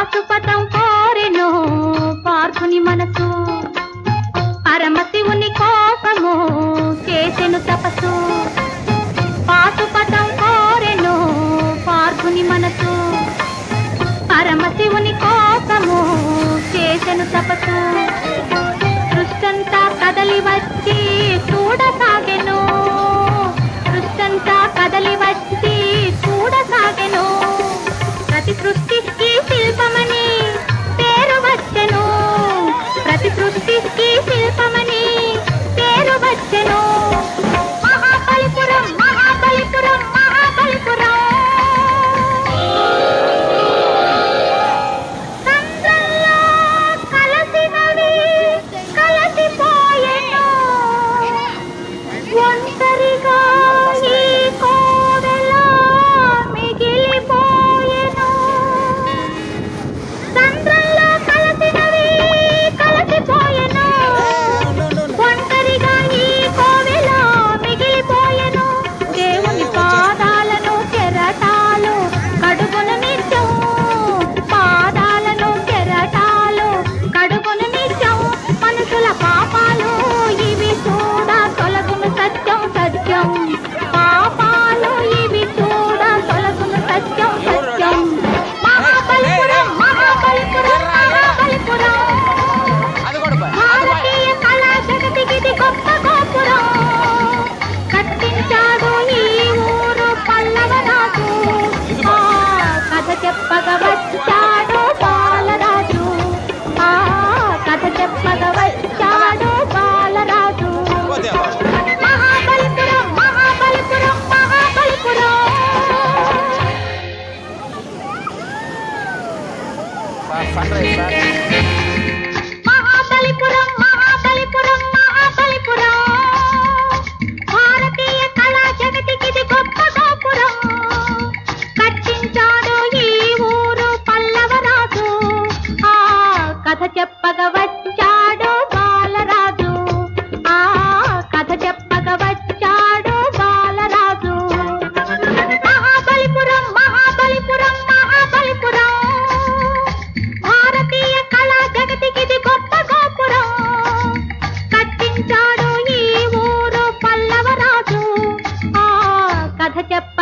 పాశుపతం కోరెను పార్థుని మనసు. పరమశివుని కోసము చేసెను తపసు పాశుపతం కోరెను పార్థుని మనసు. పరమశివుని కోసము చేసెను తపసు సృష్టంతా కదలి వచ్చి No. కథ చెప్పగ వచ్చాడు బాలరాజు. ఆ కథ చెప్పగ వచ్చాడు బాలరాజు. మహాబలిపురం మహాబలిపురం మహాబలిపురం. భారతీయ కళా జగతికి ఇది గొప్ప గోపురం. కట్టించాడు ఈ ఊరు పల్లవరాజు. ఆ కథ చెప్ప